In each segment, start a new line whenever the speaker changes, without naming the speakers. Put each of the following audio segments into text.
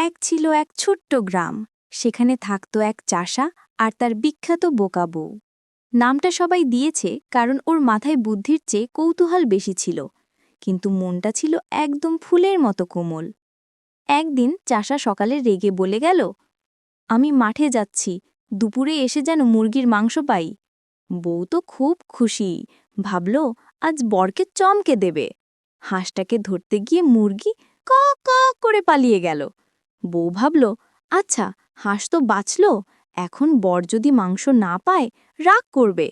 এক ছিল এক ছোট্ট গ্রাম। সেখানে থাকত এক চাষা আর তার বিখ্যাত বোকা বউ। নামটা সবাই দিয়েছে কারণ ওর মাথায় বুদ্ধির চেয়ে কৌতূহল বেশি ছিল। কিন্তু মনটা ছিল একদম ফুলের মতো কোমল। একদিন চাষা সকালে রেগে বলে গেল, আমি মাঠে যাচ্ছি, দুপুরে এসে যেন মুরগির মাংস পাই। বউ তো খুব খুশি। ভাবল, আজ বরকে চমকে দেবে। হাঁসটাকে ধরতে গিয়ে মুরগি ক ক করে পালিয়ে গেল। বউ ভাবল আচ্ছা হাঁস তো বাঁচল, এখন বর যদি মাংস না পায়, রাগ করবে।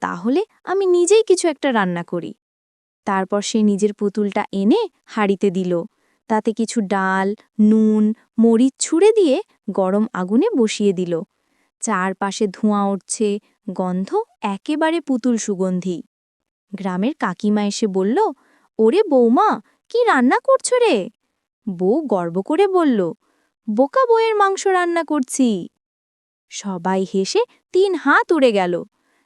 তাহলে আমি নিজেই কিছু একটা রান্না করি। তারপর সে নিজের পুতুলটা এনে হাঁড়িতে দিল। তাতে কিছু ডাল, নুন, মরিচ ছুঁড়ে দিয়ে গরম আগুনে বসিয়ে দিল। চারপাশে ধোঁয়া উঠছে, গন্ধ একেবারে পুতুল সুগন্ধি। গ্রামের কাকিমা এসে বলল, ওরে বৌমা, কি রান্না করছ রে? বউ গর্ব করে বলল, বোকা বইয়ের মাংস রান্না করছি। সবাই হেসে তিন হাত উড়ে গেল।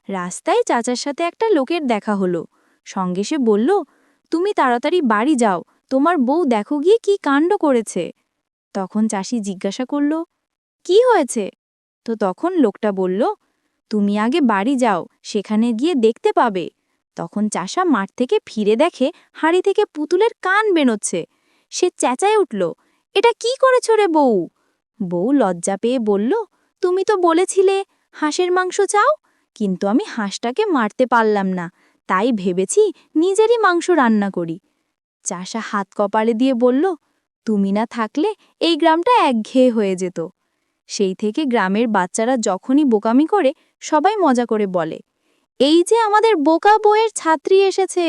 রাস্তায় চাচার সাথে একটা লোকের দেখা হলো। সঙ্গে সে বলল, তুমি তাড়াতাড়ি বাড়ি যাও, তোমার বউ দেখো গিয়ে কি কাণ্ড করেছে। তখন চাষি জিজ্ঞাসা করল, কি হয়েছে? তো তখন লোকটা বলল, তুমি আগে বাড়ি যাও, সেখানে গিয়ে দেখতে পাবে। তখন চাষা মাঠ থেকে ফিরে দেখে হাড়ি থেকে পুতুলের কান বেনোচ্ছে সে চেঁচায় উঠল, এটা কি করেছ রে বউ? বউ লজ্জা পেয়ে বলল, তুমি তো বলেছিলে হাঁসের মাংস চাও, কিন্তু আমি হাঁসটাকে মারতে পারলাম না, তাই ভেবেছি নিজেরই মাংস রান্না করি। চাষা হাত কপালে দিয়ে বলল, তুমি না থাকলে এই গ্রামটা একঘেয়ে হয়ে যেত। সেই থেকে গ্রামের বাচ্চারা যখনই বোকামি করে, সবাই মজা করে বলে, এই যে আমাদের বোকা বইয়ের ছাত্রী এসেছে!